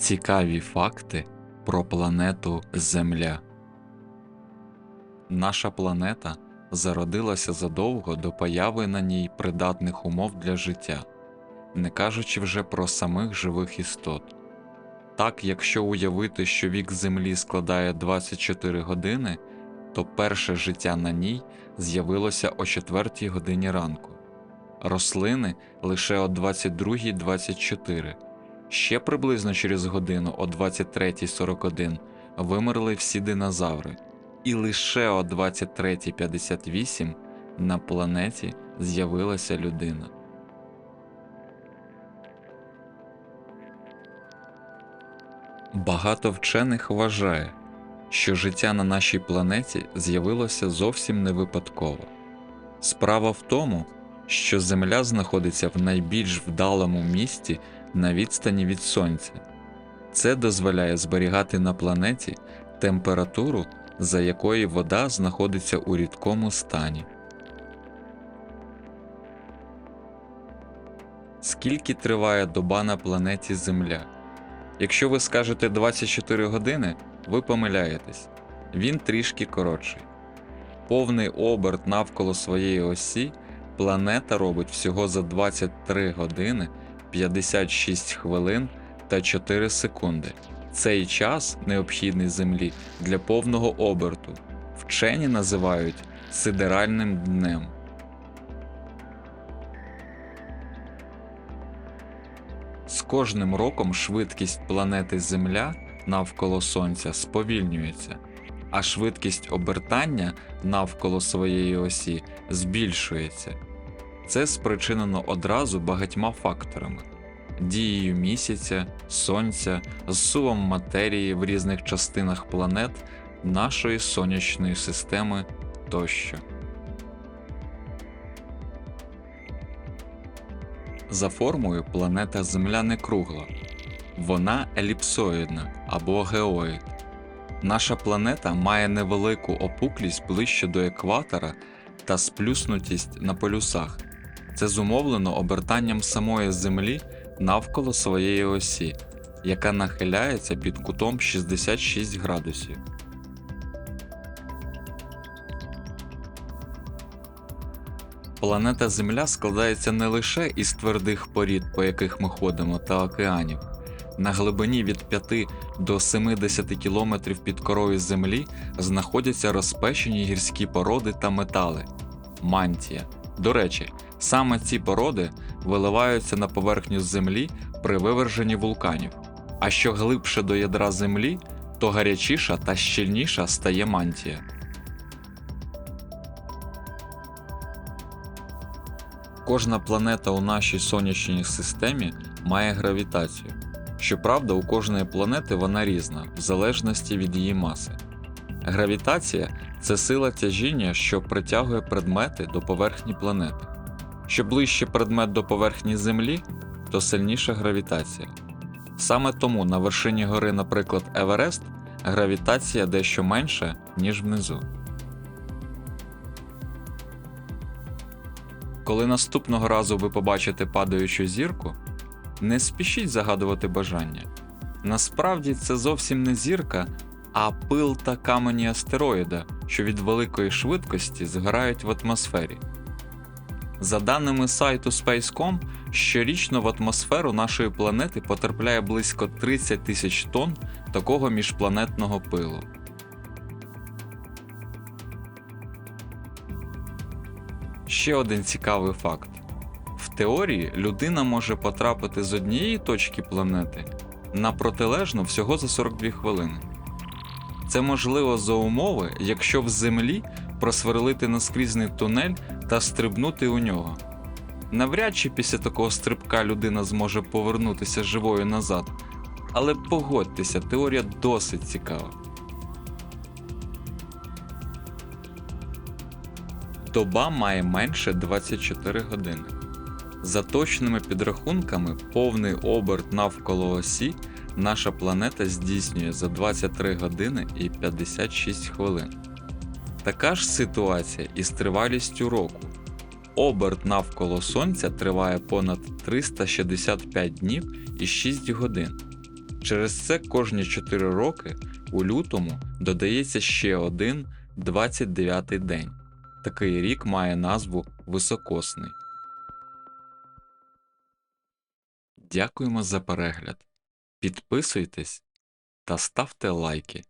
Цікаві факти про планету Земля. Наша планета зародилася задовго до появи на ній придатних умов для життя, не кажучи вже про самих живих істот. Так, якщо уявити, що вік Землі складає 24 години, то перше життя на ній з'явилося о 4 годині ранку, рослини лише о 22.24. Ще приблизно через годину о 23.41 вимерли всі динозаври, і лише о 23.58 на планеті з'явилася людина. Багато вчених вважає, що життя на нашій планеті з'явилося зовсім не випадково. Справа в тому, що Земля знаходиться в найбільш вдалому місці на відстані від Сонця. Це дозволяє зберігати на планеті температуру, за якої вода знаходиться у рідкому стані. Скільки триває доба на планеті Земля? Якщо ви скажете 24 години, ви помиляєтесь. Він трішки коротший. Повний оберт навколо своєї осі планета робить всього за 23 години 56 хвилин та 4 секунди. Цей час необхідний Землі для повного оберту. Вчені називають сидеральним днем. З кожним роком швидкість планети Земля навколо Сонця сповільнюється, а швидкість обертання навколо своєї осі збільшується. Це спричинено одразу багатьма факторами: дією місяця, сонця, зсувом матерії в різних частинах планет нашої сонячної системи тощо. За формою планета Земля не кругла, вона еліпсоїдна або геоїд. Наша планета має невелику опуклість ближче до екватора та сплюснутість на полюсах. Це зумовлено обертанням самої Землі навколо своєї осі, яка нахиляється під кутом 66 градусів. Планета Земля складається не лише із твердих порід, по яких ми ходимо, та океанів. На глибині від 5 до 70 кілометрів під корою Землі знаходяться розпечені гірські породи та метали мантія. До речі, саме ці породи виливаються на поверхню Землі при виверженні вулканів. А що глибше до ядра Землі, то гарячіша та щільніша стає мантія. Кожна планета у нашій сонячній системі має гравітацію. Щоправда, у кожної планети вона різна, в залежності від її маси. Гравітація це сила тяжіння, що притягує предмети до поверхні планети. Що ближче предмет до поверхні Землі, то сильніша гравітація. Саме тому на вершині гори, наприклад, Еверест, гравітація дещо менша, ніж внизу. Коли наступного разу ви побачите падаючу зірку, не спішіть загадувати бажання. Насправді це зовсім не зірка, а пил та камені астероїда, що від великої швидкості згорають в атмосфері. За даними сайту Space.com, щорічно в атмосферу нашої планети потрапляє близько 30 тисяч тонн такого міжпланетного пилу. Ще один цікавий факт: в теорії людина може потрапити з однієї точки планети на протилежну всього за 42 хвилини. Це можливо за умови, якщо в землі просверлити наскрізний тунель та стрибнути у нього. Навряд чи після такого стрибка людина зможе повернутися живою назад, але погодьтеся, теорія досить цікава. Доба має менше 24 години. За точними підрахунками, повний оберт навколо осі наша планета здійснює за 23 години і 56 хвилин. Така ж ситуація із тривалістю року. Оберт навколо Сонця триває понад 365 днів і 6 годин. Через це кожні 4 роки у лютому додається ще один 29-й день. Такий рік має назву Високосний. Дякуємо за перегляд. Підписуйтесь та ставте лайки.